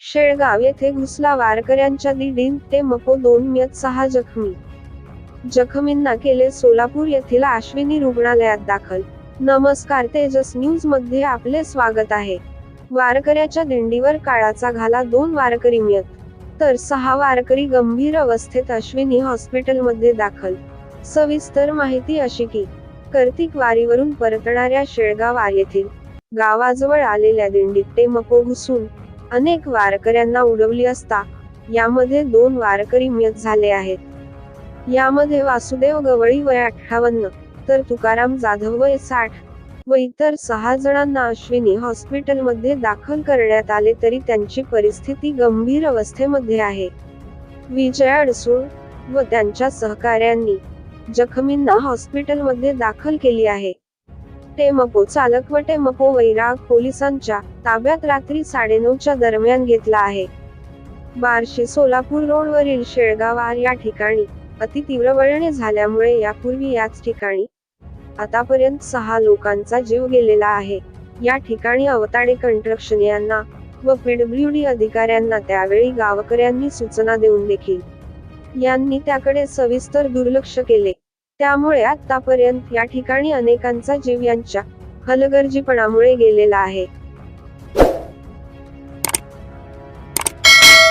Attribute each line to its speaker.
Speaker 1: शेळगाव येथे घुसला वारकऱ्यांच्या दिडीन ते मको दोन मियत सहा जखमी. जखमींना केले सोलापूर येथील आश्विनी रुग्णालयात दाखल. नमस्कार तेजस न्यूजमध्ये आपले स्वागत आहे. वारकऱ्याच्या दिंडीवर काळाचा घाला दोन वारकरी म्यत. तर सहा वारकरी गंभीर अवस्थेत अश्विनी हॉस्पिटलमध्ये दाखल. सविस्तर माहिती अशी की कर्तिक वारीवरून परतणाऱ्या शेळगाव येथील गावाजवळ आलेल्या दिंडीत ते मको घुसून अनेक वारकऱ्यांना उडवली असता यामध्ये दोन वारकरी मृत झाले आहेत. यामध्ये वासुदेव गवळी वय अठ्ठावन्न तर तुकाराम जाधव वय साठ व इतर सहा जणांना अश्विनी हॉस्पिटलमध्ये दाखल करण्यात आले तरी त्यांची परिस्थिती गंभीर अवस्थेमध्ये आहे. विजय अडसूळ व त्यांच्या सहकाऱ्यांनी जखमींना हॉस्पिटलमध्ये दाखल केली आहे. टेमपो चालक व टेमपो वैराग पोलिसांच्या ताब्यात रात्री साडेनऊच्या दरम्यान घेतला आहे. बार्शी सोलापूर रोडवरील शेळगाव आर या ठिकाणी अतितीव्र वळणे झाल्यामुळे यापूर्वी याच ठिकाणी आतापर्यंत सहा लोकांचा जीव गेलेला आहे. या ठिकाणी अवताडे कंस्ट्रक्शन यांना व पीडब्ल्यूडी अधिकाऱ्यांना त्यावेळी गावकऱ्यांनी सूचना देऊन देखील यांनी त्याकडे सविस्तर दुर्लक्ष केले. त्यामुळे आतापर्यंत या ठिकाणी अनेकांचा जीव यांच्या हलगर्जीपणामुळे गेलेला आहे.